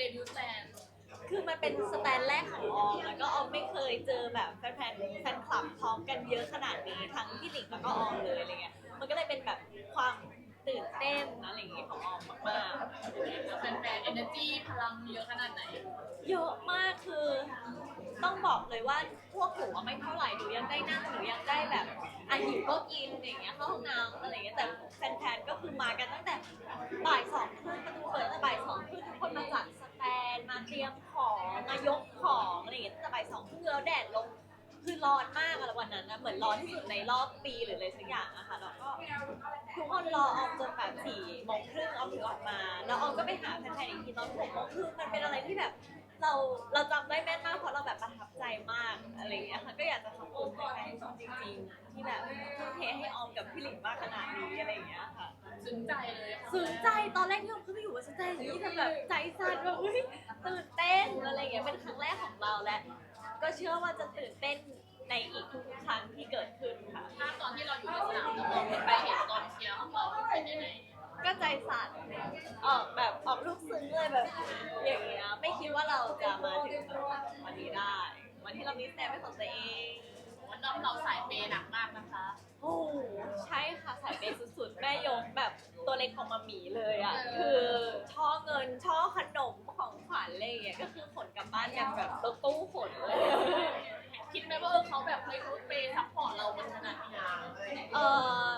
เดบิวต์แตนคือมันเป็นสแตนแรกของออมแล้วก็ออมไม่เคยเจอแบบแฟนๆแฟนคลับพร้อมกันเยอะขนาดนี้ทั้งพี่หลิงแล้วก็ออมเลยอะไรเงี้ย มันก็เลยเป็นแบบความตื่นเต้นอะไรอย่างงี้ของออมมากๆแฟนๆเอเนอร์จีพลังเยอะขนาดไหนเยอะมากคือ ต้องบอกเลยว่าพวกหนูอะไม่เท่าไหร่หนูยังได้นั่งหนูยังได้แบบอะหิวก็กินอย่างเงี้ยเข้าห้องน้ำอะไรเงี้ยแต่แฟนๆก็คือมา ร้อนมากอะวันนั้นนะเหมือนร้อนที่สุดในรอบปีหรืออะไรสักอย่างอะค่ะแล้วก็ทุกคนรอออมจนแบบสี่โมงครึ่งออมถึงออกมา แล้วออมก็ไปหาแฟนๆอีกทีตอนหกโมงครึ่งมันเป็นอะไรที่แบบ เราเราจำได้แม่นมากเพราะเราแบบประทับใจมากอะไรอย่างเงี้ยค่ะก็อยากจะขอบคุณแฟนๆจริงๆ ที่แบบทุ่มเทให้ออมกับพี่หลิงมากขนาดนี้อะไรอย่างเงี้ยค่ะ ซึ้งใจเลยค่ะซึ้งใจตอนแรกที่ออมขึ้นไปอยู่บนสแตนอย่างนี้แต่แบบใจสั่นแบบอุ้ยตื่นเต้นอะไรอย่างเงี้ยเป็นครั้งแรกของเราและ ก็เชื่อว่าจะตื่นเต้น ในอีกทุกๆครั้งที่เกิดขึ้นค่ะ ภาพตอนที่เราอยู่ในสนามแล้วมองขึ้นไปเห็นกองเชียร์ของเราเป็นยังไงก็ใจสั่นออกแบบออกลูกซึ้งเลยแบบ อย่างเงี้ยไม่คิดว่าเราจะมาถึงแบบวันนี้ได้ วันที่เรามีแซมเป็นของตัวเองวันน้องเราสายเปย์หนักมากนะคะ โอ้โหใช่ค่ะสายเปย์สุดๆ แม่ยกแบบตัวเล็กของมาหมีเลยอะ คือช่อเงินช่อขนมของขวัญอะไรอย่างเงี้ยก็คือขนกลับบ้านกันแบบรถตู้ขนเลย คิดไหมว่าเออเขาแบบเฮ้ยเขาเปย์ซัพพอร์ตเรามันขนาดนี้เออ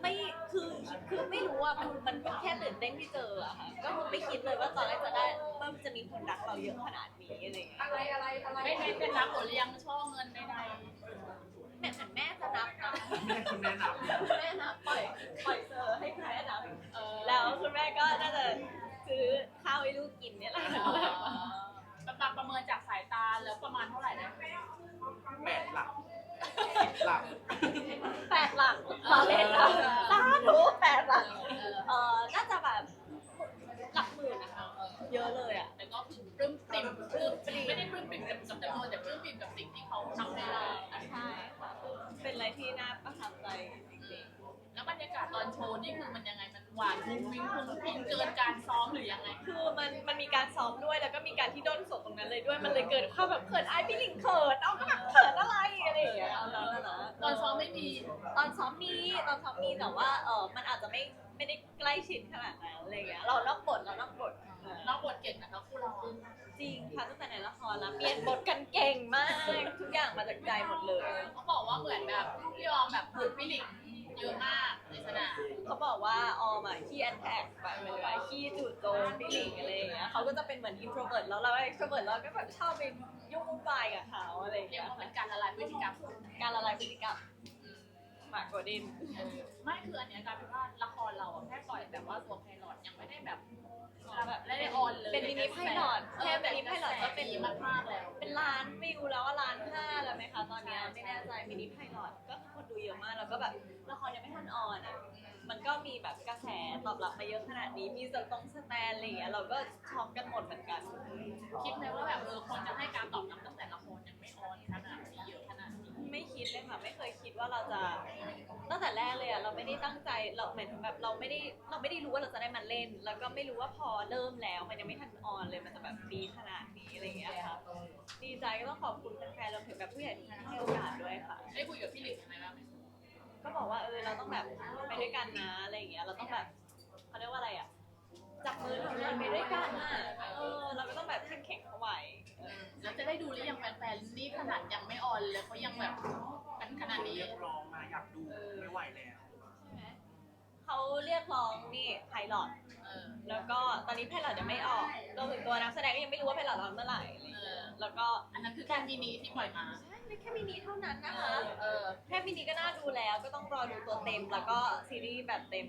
ไม่คือคือไม่รู้อะมันมันก็แค่ตื่นเต้นที่เจออะค่ะก็คือไม่คิดเลยว่าตอนแรกจะได้ว่ามันจะมีคนรักเราเยอะขนาดนี้อะไรอย่างเงี้ย อะไรอะไรอะไรไม่ไม่เป็นรับผลเลี้ยงช่อเงินใด แม่เหมือนแม่จะนับนะ แม่คุณแนะนำ แม่นับปล่อยปล่อยเซอร์ให้คุณแม่นับ ๆเออ แล้วคุณแม่ก็น่าจะซื้อข้าวให้ลูกกินเนี่ยแหละ ประมาณประเมินจากสายตาแล้วประมาณเท่าไหร่นะ แปดหลักหลัก แปดหลักต่อเล่นนะสาธุแปดหลัก เออ เออน่าจะแบบหลักหมื่นนะคะเยอะเลยอะ แต่ก็คือปลื้มปริ่มปลื้มปริ่มไม่ได้ปลื้มปริ่มกับจำนวนแต่ปลื้มปริ่มกับสิ่งที่เขาทำให้เรา ใช่ค่ะเป็นอะไรที่น่าประทับใจจริง แล้วบรรยากาศตอ นโชว์นี่คือมันยังไงมันหวานมุ้งมิ้งมุ้งมิ้งเกินการซ้อมหรือยังไงๆคือมันมันมีการซ้อมด้วยแล้วก็มีการที่ด้นสดตรงนั้นเลยด้วยมันเลยเกิดความแบบเขินอายพี่หลิงเขินเอาก็แบบเขินอะไรอะไรอย่างเงี้ยเอาแล้วนะตอนซ้อมไม่มีตอนซ้อมมีตอนซ้อมมีแต่ว่าเออมันอาจจะไม่ไม่ได้ใกล้ชิดขนาดนั้นอะไรเงี้ยเรานอกบทเรานอกบทนอกบทเก่งนะคะคู่เราจริงค่ะตั้งแต่ในละครแล้วเปลี่ยนบทกันเก่งมาก ทุกอย่างมาจากใจหมดเลยเขาบอกว่าเหมือนแบบพี่ออมแบบฝึกพี่หลิง เยอะมากในสนามเขาบอกว่าออมอะขี้แอนแท็กแบบเหมือนว่าขี้จู่โจมพี่หลิงอะไรอย่างเงี้ยเขาก็จะเป็นเหมือนอินโทรเวิร์ตแล้วเราเอ็กโทรเวิร์ตเราก็แบบชอบไปยุ่งวุ่นวายกับเขาอะไรอย่างเรียเงี้กยว่าเป็นการละลายพฤติกรรมการละลายพฤติกรรมหมากกว่าดิน เออไม่คืออันเนี้ยกลารเป็นว่าละครเราอะแค่ปล่อยแบบว่าตัวไพลอตยังไม่ได้แบบแบบไม่ได้ออนเลยเป็นมินิไพลอตแค่มินิไพลอตก็เป็นดีมากๆแล้ว เป็นล้านวิวแล้วว่าล้านห้าแล้วไหมคะ ตอนเนี้ยไม่แน่ใจมินิไพลอตก็คือคนดูเยอะมาก แล้วก็แบบละครยังไม่ทันออนอะ มันก็มีแบบกระแสตอบรับมาเยอะขนาดนี้ มีสตรงสแตนอะไรอย่างเงี้ยเราก็ช็อกกันหมดเหมือนกัน คิดไหมว่าแบบเออคนจะให้การตอบรับตั้งแต่ละ คิดเลยค่ะ ไม่เคยคิดว่าเราจะตั้งแต่แรกเลยอะเราไม่ได้ตั้งใจเราหมายถึงแบบเราไม่ได้เราไม่ได้รู้ว่าเราจะได้มาเล่น แล้วก็ไม่รู้ว่าพอเริ่มแล้วมันยังไม่ทันออนเลยมันจะแบบดีขนาดนี้อะไรอย่างเงี้ยค่ะดีใจก็ต้องขอบคุณแฟนๆรวมถึงแบบผู้ใหญ่ทุกท่านที่ให้โอกาสด้วยค่ะ ได้คุยกับพี่หลิงไหมล่ะก็บอกว่าเออเราต้องแบบไปด้วยกันนะอะไรอย่างเงี้ยเราต้องแบบเขาเรียกว่าอะไรอะ องมาอยากดูไม่ไหวแล้วใช่ไหมเขาเรียกร้องนี่ไพลอตเออแล้วก็ตอนนี้ไพลอตยังไม่ออกรวมถึงตัวนักแสดงก็ยังไม่รู้ว่าไพลอตออนเมื่อไหร่อะไรอย่างเงี้ยแล้วก็อันนั้นคือแค่มินิที่ปล่อยมาใช่ไม่แค่มินิเท่านั้นนะเอคะอเออแค่มินิก็น่าดูแล้วก็ต้องรอดูตัวเต็มแล้วก็ซีรีส์แบบเต็ม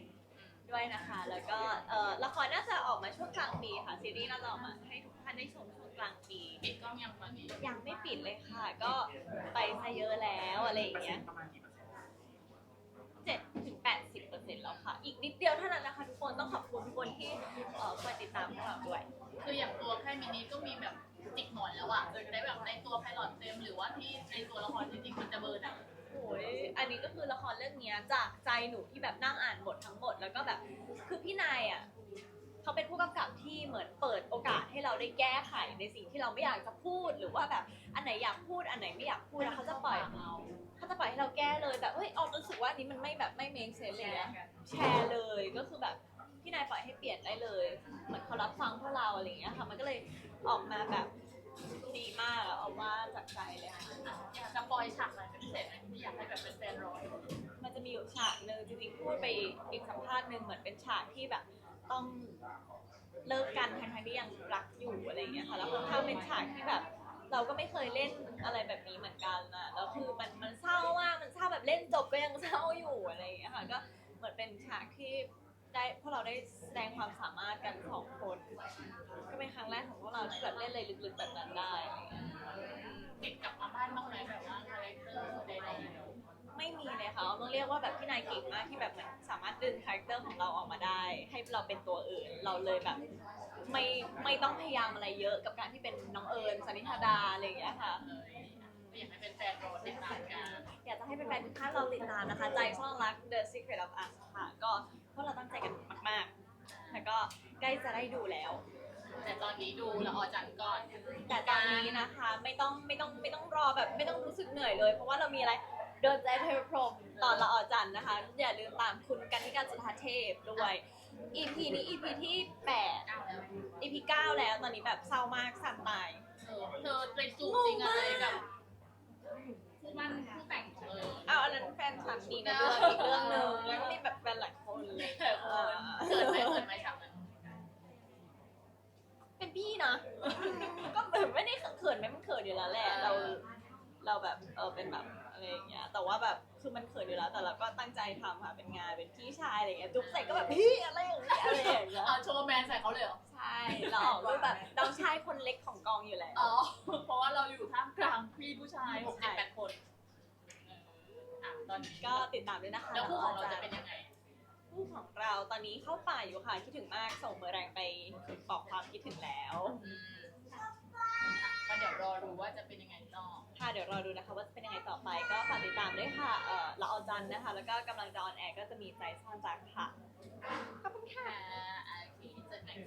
ด้วยนะคะ แล้วก็เอ่อละครน่าจะออกมาช่วงกลางปีค่ะซีรีส์น่าจะออกมาให้ทุกท่านได้ชมช่วงกลางปีปิดกล้องยังตอนนี้ยังไม่ปิดเลยค่ะ ก็ไปซะเยอะแล้วอะไรอย่างเงี้ยประมาณกี่เปอร์เซ็นต์ เจ็ดถึงแปดสิบเปอร์เซ็นต์แล้วค่ะ อีกนิดเดียวเท่านั้นนะคะทุกคนต้องขอบคุณทุกคนที่เอ่อคอยติดตามพวกเราด้วย คืออย่างตัวแค่มินิก็มีแบบจิกหมอนแล้วอะจะได้แบบในตัวไพลอตเต็มหรือว่าที่ในตัวละครจริงๆมันจะเบิร์นอะโอ้ยอันนี้ก็คือละครเรื่องเนี้ยจากใจหนูที่แบบนั่งอ่านบททั้งหมดแล้วก็แบบ คือพี่นายอะเขาเป็นผู้กำกับที่เหมือนเปิดโอกาสให้เราได้แก้ไขในสิ่งที่เราไม่อยากจะพูดหรือว่าแบบอันไหนอยากพูดอันไหนไม่อยากพูดแล้วเขาจะปล่อยเราเขาจะปล่อยให้เราแก้เลยแบบเฮ้ยออมรู้สึกว่า อันนี้มันไม่แบบไม่ make sense เลยนะแชร์เลยก็คือแบบพี่นายปล่อยให้เปลี่ยนได้เลย เหมือนเขารับฟังพวกเราอะไรอย่างเงี้ยค่ะ มันก็เลยออกมาแบบดีมากอะออกมาจากใจเลยค่ะอยากจะปล่อยฉากอะไรเป็นพิเศษไหมที่อยากให้แบบเป็นแฟนๆรอมันจะมีอยู่ฉากหนึ่งจริงๆพูดไปอีกสัมภาษณ์หนึ่งเหมือนเป็นฉากที่แบบต้องเลิกกันทั้งๆที่ยังรักอยู่อะไรอย่างเงี้ยค่ะแล้วค่อนข้างเป็นฉากที่แบบ เราก็ไม่เคยเล่นอะไรแบบนี้เหมือนกันนะแล้วคือมันมันเศร้า ก็ยังเศร้าอยู่อะไรอย่างเงี้ยค่ะก็เหมือนเป็นฉากที่ได้พวกเราได้แสดงความสามารถกันสองคน ก็เป็นครั้งแรกของพวกเราที่แบบเล่นอะไรลึกๆแบบนั้นได้อะไรเงี้ยเด็กกลับมาบ้านบ้างไหมแบบว่าคาแรคเตอร์ใดไม่มีเลยค่ะต้องเรียกว่าแบบพี่นายเก่งมากที่แบบเหมือนสามารถดึงคาแรคเตอร์ของเราออกมาได้ ให้เราเป็นตัวอื่นเราเลยแบบ ไม่ไม่ต้องพยายามอะไรเยอะกับการที่เป็นน้องเอิญสนิธาดาอะไรอย่างเงี้ยค่ะ ทุกท่านเราติดตามนะคะ ใจซ่อนรัก The Secret of Us ค่ะ ก็พวกเราตั้งใจกันมากๆ แล้วก็ใกล้จะได้ดูแล้ว แต่ตอนนี้ดูละออจันทร์ก่อนแต่ตอนนี้นะคะไม่ต้องไม่ต้องไม่ต้องรอแบบไม่ต้องรู้สึกเหนื่อยเลย เพราะว่าเรามีอะไรเดินใจเทวพรหมตอนละออจันทร์นะคะ อย่าลืมตามคุณกันนิการจุธาเทพด้วย EP นี้ EP ที่8ก้าวแล้ว EP 9 แล้วตอนนี้แบบเศร้ามากสั่นตายเออเธอเป็นจูบจริงอะไรกับผู้มัน อันนั้นแฟนฉันมีในเรื่องอีกเรื่องหนึ่งแล้วก็มีแบบแฟนหลายคนเลย แต่คนเกิดไหมเกิดไหมฉากนั้นเป็นพี่นะ ก็แบบไม่ได้เขินไหมมันเขินอยู่แล้วแหละ เรา เราแบบเออเป็นแบบอะไรอย่างเงี้ย แต่ว่าแบบคือมันเขินอยู่แล้ว แต่เราก็ตั้งใจทำค่ะ เป็นงาน เป็นพี่ชายอะไรอย่างเงี้ย จุ๊บใส่ก็แบบพี่อะไรอย่างเงี้ยอะไรอย่างเงี้ย เอาโชว์แมนใส่เขาเลยเหรอ ใช่เราออกรูปแบบน้องชายคนเล็กของกองอยู่แล้ว อ๋อ เพราะว่าเราอยู่ท่ามกลางพี่ผู้ชายหกเจ็ดแปดคนเอออะ ตอนนี้ก็ติดตามด้วยนะคะแล้วคู่ของเราจะเป็นยังไงคู่ของเราตอนนี้เข้าป่าอยู่ค่ะคิดถึงมากส่งเบอร์แรงไปบอกความคิดถึงแล้วอืมอะก็เดี๋ยวรอดูว่าจะเป็นยังไงต่อค่ะเดี๋ยวรอดูนะคะว่าจะเป็นยังไงต่อไปก็ฝากติดตามด้วยค่ะเออละออจันทร์นะคะ แล้วก็กำลังจะออนแอร์ก็จะมีใจซ่อนรักค่ะ ขอบคุณค่ะค่ะโอเคเจอกัน